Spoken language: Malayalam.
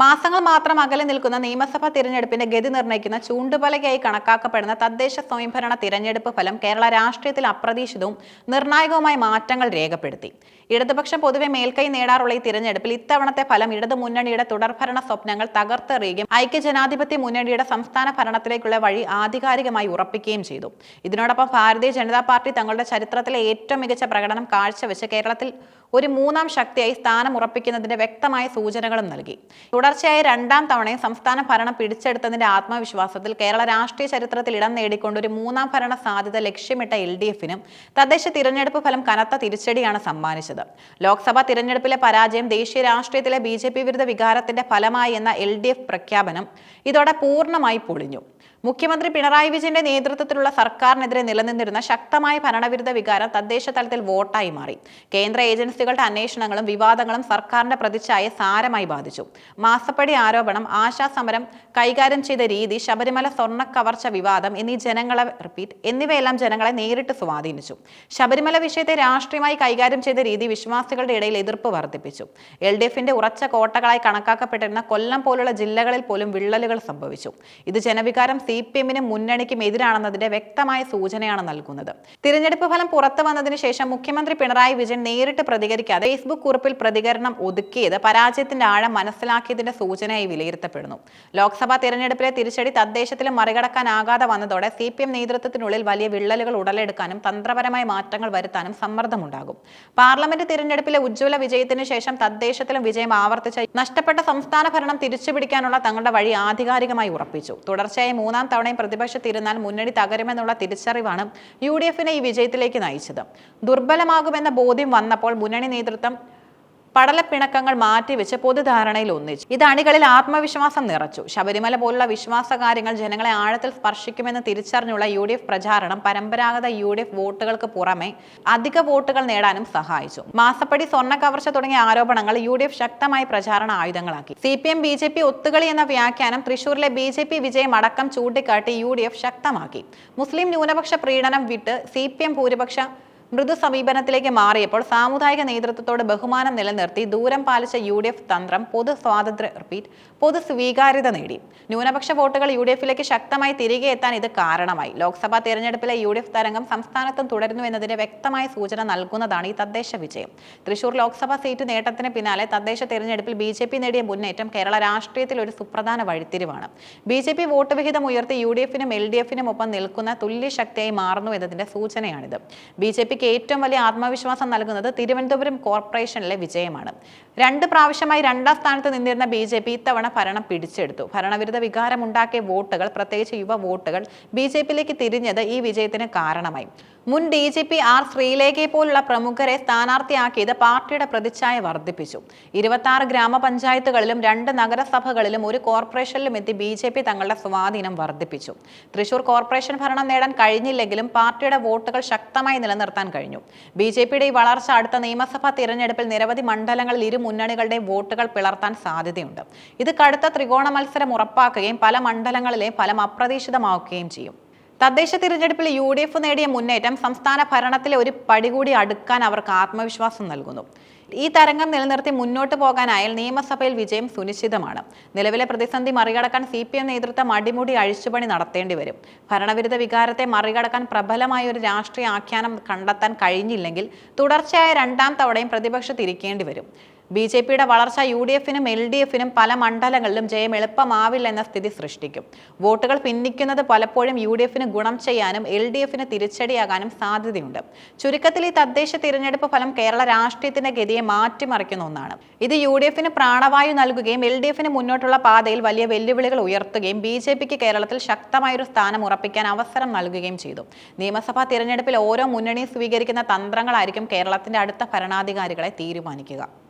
മാസങ്ങൾ മാത്രം അകലെ നിൽക്കുന്ന നിയമസഭാ തിരഞ്ഞെടുപ്പിന്റെ ഗതി നിർണയിക്കുന്ന ചൂണ്ടുപലകയായി കണക്കാക്കപ്പെടുന്ന തദ്ദേശ സ്വയംഭരണ തിരഞ്ഞെടുപ്പ് ഫലം കേരള രാഷ്ട്രീയത്തിൽ അപ്രതീക്ഷിതവും നിർണായകവുമായ മാറ്റങ്ങൾ രേഖപ്പെടുത്തി. ഇടതുപക്ഷം പൊതുവെ മേൽക്കൈ നേടാറുള്ള ഈ തിരഞ്ഞെടുപ്പിൽ ഇത്തവണത്തെ ഫലം ഇടതു മുന്നണിയുടെ തുടർഭരണ സ്വപ്നങ്ങൾ തകർത്തെറിയുകയും ഐക്യജനാധിപത്യ മുന്നണിയുടെ സംസ്ഥാന ഭരണത്തിലേക്കുള്ള വഴി ആധികാരികമായി ഉറപ്പിക്കുകയും ചെയ്തു. ഇതിനോടൊപ്പം ഭാരതീയ ജനതാ പാർട്ടി തങ്ങളുടെ ചരിത്രത്തിലെ ഏറ്റവും മികച്ച പ്രകടനം കാഴ്ചവെച്ച് കേരളത്തിൽ ഒരു മൂന്നാം ശക്തിയായി സ്ഥാനം ഉറപ്പിക്കുന്നതിന്റെ വ്യക്തമായ സൂചനകളും നൽകി. തുടർച്ചയായ രണ്ടാം തവണയും സംസ്ഥാന ഭരണം പിടിച്ചെടുത്തതിന്റെ ആത്മവിശ്വാസത്തിൽ കേരള രാഷ്ട്രീയ ചരിത്രത്തിൽ ഇടം നേടിക്കൊണ്ട് ഒരു മൂന്നാം ഭരണ സാധ്യത ലക്ഷ്യമിട്ട എൽ ഡി എഫിനും തദ്ദേശ തിരഞ്ഞെടുപ്പ് ഫലം കനത്ത തിരിച്ചടിയാണ് സമ്മാനിച്ചത്. ലോക്സഭാ തിരഞ്ഞെടുപ്പിലെ പരാജയം ദേശീയ രാഷ്ട്രീയത്തിലെ ബി വിരുദ്ധ വികാരത്തിന്റെ ഫലമായി എന്ന എൽ പ്രഖ്യാപനം ഇതോടെ പൂർണമായി പൊളിഞ്ഞു. മുഖ്യമന്ത്രി പിണറായി വിജയന്റെ നേതൃത്വത്തിലുള്ള സർക്കാരിനെതിരെ നിലനിന്നിരുന്ന ശക്തമായ ഭരണവിരുദ്ധ വികാരം തദ്ദേശ തലത്തിൽ വോട്ടായി മാറി. കേന്ദ്ര ഏജൻസികളുടെ അന്വേഷണങ്ങളും വിവാദങ്ങളും സർക്കാരിന്റെ പ്രതിച്ഛായ സാരമായി ബാധിച്ചു. മാസപ്പടി ആരോപണം ആശാസമരം കൈകാര്യം ചെയ്ത രീതി ശബരിമല സ്വർണ കവർച്ച വിവാദം എന്നീ ജനങ്ങളെ റിപ്പീറ്റ് എന്നിവയെല്ലാം ജനങ്ങളെ നേരിട്ട് സ്വാധീനിച്ചു. ശബരിമല വിഷയത്തെ രാഷ്ട്രീയമായി കൈകാര്യം ചെയ്ത രീതി വിശ്വാസികളുടെ ഇടയിൽ എതിർപ്പ് വർദ്ധിപ്പിച്ചു. എൽ ഡി എഫിന്റെ ഉറച്ച കോട്ടകളായി കണക്കാക്കപ്പെട്ടിരുന്ന കൊല്ലം പോലുള്ള ജില്ലകളിൽ പോലും വിള്ളലുകൾ സംഭവിച്ചു. ഇത് ജനവികാരം സി പി എമ്മിനും മുന്നണിക്കും എതിരാണെന്നതിന്റെ വ്യക്തമായ സൂചനയാണ് നൽകുന്നത്. തിരഞ്ഞെടുപ്പ് ഫലം പുറത്തു വന്നതിന് ശേഷം മുഖ്യമന്ത്രി പിണറായി വിജയൻ നേരിട്ട് പ്രതികരിക്കാതെ ഫേസ്ബുക്ക് കുറിപ്പിൽ പ്രതികരണം ഒതുക്കിയത് പരാജയത്തിന്റെ ആഴം മനസ്സിലാക്കിയതിന്റെ സൂചനയായി വിലയിരുത്തപ്പെടുന്നു. ലോക്സഭാ തിരഞ്ഞെടുപ്പിലെ തിരിച്ചടി തദ്ദേശത്തിലും മറികടക്കാനാകാതെ വന്നതോടെ സി പി എം നേതൃത്വത്തിനുള്ളിൽ വലിയ വിള്ളലുകൾ ഉടലെടുക്കാനും തന്ത്രപരമായ മാറ്റങ്ങൾ വരുത്താനും സമ്മർദ്ദമുണ്ടാകും. പാർലമെന്റ് തിരഞ്ഞെടുപ്പിലെ ഉജ്ജ്വല വിജയത്തിന് ശേഷം തദ്ദേശത്തിലും വിജയം ആവർത്തിച്ച നഷ്ടപ്പെട്ട സംസ്ഥാന ഭരണം തിരിച്ചുപിടിക്കാനുള്ള തങ്ങളുടെ വഴി ആധികാരികമായി ഉറപ്പിച്ചു. തുടർച്ചയായി മൂന്നാം തവണയും പ്രതിപക്ഷത്തിരുന്നാൽ മുന്നണി തകരുമെന്നുള്ള തിരിച്ചറിവാണ് യു ഡി എഫിനെ ഈ വിജയത്തിലേക്ക് നയിച്ചത്. ദുർബലമാകുമെന്ന ബോധ്യം വന്നപ്പോൾ മുന്നണി നേതൃത്വം പടലപ്പിണക്കങ്ങൾ മാറ്റിവെച്ച് പൊതുധാരണയിൽ ഒന്നിച്ചു. ഇത് അണികളിൽ ആത്മവിശ്വാസം നിറച്ചു. ശബരിമല പോലുള്ള വിശ്വാസ കാര്യങ്ങൾ ജനങ്ങളെ ആഴത്തിൽ സ്പർശിക്കുമെന്ന് തിരിച്ചറിഞ്ഞുള്ള യു ഡി എഫ് പ്രചാരണം പരമ്പരാഗത യു ഡി എഫ് വോട്ടുകൾക്ക് പുറമെ അധിക വോട്ടുകൾ നേടാനും സഹായിച്ചു. മാസപ്പടി സ്വർണ കവർച്ച തുടങ്ങിയ ആരോപണങ്ങൾ യു ഡി എഫ് ശക്തമായി പ്രചാരണ ആയുധങ്ങളാക്കി. C P M B J P ഒത്തുകളി എന്ന വ്യാഖ്യാനം തൃശൂരിലെ ബി ജെ പി വിജയം അടക്കം ചൂണ്ടിക്കാട്ടി യു ഡി എഫ് ശക്തമാക്കി. മുസ്ലിം ന്യൂനപക്ഷ പ്രീണനം വിട്ട് സി പി എം ഭൂരിപക്ഷ മൃദു സമീപനത്തിലേക്ക് മാറിയപ്പോൾ സാമുദായിക നേതൃത്വത്തോട് ബഹുമാനം നിലനിർത്തി ദൂരം പാലിച്ച യു ഡി എഫ് തന്ത്രം പൊതു സ്വാതന്ത്ര്യ റിപ്പീറ്റ് പൊതു സ്വീകാര്യത നേടി. ന്യൂനപക്ഷ വോട്ടുകൾ യു ഡി എഫിലേക്ക് ശക്തമായി തിരികെ എത്താൻ ഇത് കാരണമായി. ലോക്സഭാ തെരഞ്ഞെടുപ്പിലെ യു ഡി എഫ് തരംഗം സംസ്ഥാനത്തും തുടരുന്നു എന്നതിന്റെ വ്യക്തമായ സൂചന നൽകുന്നതാണ് ഈ തദ്ദേശ വിജയം. തൃശൂർ ലോക്സഭാ സീറ്റ് നേട്ടത്തിന് പിന്നാലെ തദ്ദേശ തെരഞ്ഞെടുപ്പിൽ ബി ജെ പി നേടിയ മുന്നേറ്റം കേരള രാഷ്ട്രീയത്തിൽ ഒരു സുപ്രധാന വഴിത്തിരിവാണ്. ബി ജെ പി വോട്ട് വിഹിതം ഉയർത്തി യു ഡി എഫിനും എൽ ഡി എഫിനും ഒപ്പം നിൽക്കുന്ന തുല്യ ശക്തിയായി മാറുന്നു എന്നതിന്റെ സൂചനയാണിത്. ബി ജെ പിക്ക് ഏറ്റവും വലിയ ആത്മവിശ്വാസം നൽകുന്നത് തിരുവനന്തപുരം കോർപ്പറേഷനിലെ വിജയമാണ്. രണ്ട് പ്രാവശ്യമായി രണ്ടാം സ്ഥാനത്ത് നിന്നിരുന്ന ബി ജെ പി ഇത്തവണ ഭരണം പിടിച്ചെടുത്തു. ഭരണവിരുദ്ധ വികാരമുണ്ടാക്കിയ വോട്ടുകൾ പ്രത്യേകിച്ച് യുവ വോട്ടുകൾ ബി ജെ പിയിലേക്ക് തിരിഞ്ഞത് ഈ വിജയത്തിന് കാരണമായി. മുൻ ഡി ജി പി ആർ ശ്രീലേഖയെ പോലുള്ള പ്രമുഖരെ സ്ഥാനാർത്ഥിയാക്കിയത് പാർട്ടിയുടെ പ്രതിച്ഛായ വർദ്ധിപ്പിച്ചു. ഇരുപത്തി ഗ്രാമപഞ്ചായത്തുകളിലും രണ്ട് നഗരസഭകളിലും ഒരു കോർപ്പറേഷനിലും എത്തി ബി ജെ പി തങ്ങളുടെ സ്വാധീനം വർദ്ധിപ്പിച്ചു. തൃശൂർ കോർപ്പറേഷൻ ഭരണം നേടാൻ കഴിഞ്ഞില്ലെങ്കിലും പാർട്ടിയുടെ വോട്ടുകൾ ശക്തമായി നിലനിർത്താൻ കഴിഞ്ഞു. ബി ജെ പിയുടെ ഈ വളർച്ച അടുത്ത നിയമസഭാ തിരഞ്ഞെടുപ്പിൽ നിരവധി മണ്ഡലങ്ങളിൽ ഇരു മുന്നണികളുടെയും വോട്ടുകൾ പിളർത്താൻ സാധ്യതയുണ്ട്. ഇത് കടുത്ത ത്രികോണ മത്സരം ഉറപ്പാക്കുകയും പല മണ്ഡലങ്ങളിലെ ഫലം അപ്രതീക്ഷിതമാക്കുകയും ചെയ്യും. തദ്ദേശ തിരഞ്ഞെടുപ്പിൽ യു ഡി എഫ് നേടിയ മുന്നേറ്റം സംസ്ഥാന ഭരണത്തിലെ ഒരു പടി കൂടി അടുക്കാൻ അവർക്ക് ആത്മവിശ്വാസം നൽകുന്നു. ഈ തരംഗം നിലനിർത്തി മുന്നോട്ട് പോകാനായാൽ നിയമസഭയിൽ വിജയം സുനിശ്ചിതമാണ്. നിലവിലെ പ്രതിസന്ധി മറികടക്കാൻ സി പി എം നേതൃത്വം അടിമുടി അഴിച്ചുപണി നടത്തേണ്ടി വരും. ഭരണവിരുദ്ധ വികാരത്തെ മറികടക്കാൻ പ്രബലമായ ഒരു രാഷ്ട്രീയ ആഖ്യാനം കണ്ടെത്താൻ കഴിഞ്ഞില്ലെങ്കിൽ തുടർച്ചയായ രണ്ടാം തവണയും പ്രതിപക്ഷത്തിരിക്കേണ്ടി വരും. ബി ജെ പിയുടെ വളർച്ച യു ഡി എഫിനും എൽ ഡി എഫിനും പല മണ്ഡലങ്ങളിലും ജയം എളുപ്പമാവില്ല എന്ന സ്ഥിതി സൃഷ്ടിക്കും. വോട്ടുകൾ പിന്നിക്കുന്നത് പലപ്പോഴും യു ഡി എഫിന് ഗുണം ചെയ്യാനും എൽ ഡി എഫിന് തിരിച്ചടിയാകാനും സാധ്യതയുണ്ട്. ചുരുക്കത്തിൽ ഈ തദ്ദേശ തിരഞ്ഞെടുപ്പ് ഫലം കേരള രാഷ്ട്രീയത്തിന്റെ ഗതിയെ മാറ്റിമറിക്കുന്ന ഒന്നാണ്. ഇത് യു ഡി എഫിന് പ്രാണവായു നൽകുകയും എൽ ഡി എഫിന് മുന്നോട്ടുള്ള പാതയിൽ വലിയ വെല്ലുവിളികൾ ഉയർത്തുകയും ബി ജെ പിക്ക് കേരളത്തിൽ ശക്തമായൊരു സ്ഥാനം ഉറപ്പിക്കാൻ അവസരം നൽകുകയും ചെയ്തു. നിയമസഭാ തിരഞ്ഞെടുപ്പിൽ ഓരോ മുന്നണിയും സ്വീകരിക്കുന്ന തന്ത്രങ്ങളായിരിക്കും കേരളത്തിന്റെ അടുത്ത ഭരണാധികാരികളെ തീരുമാനിക്കുക.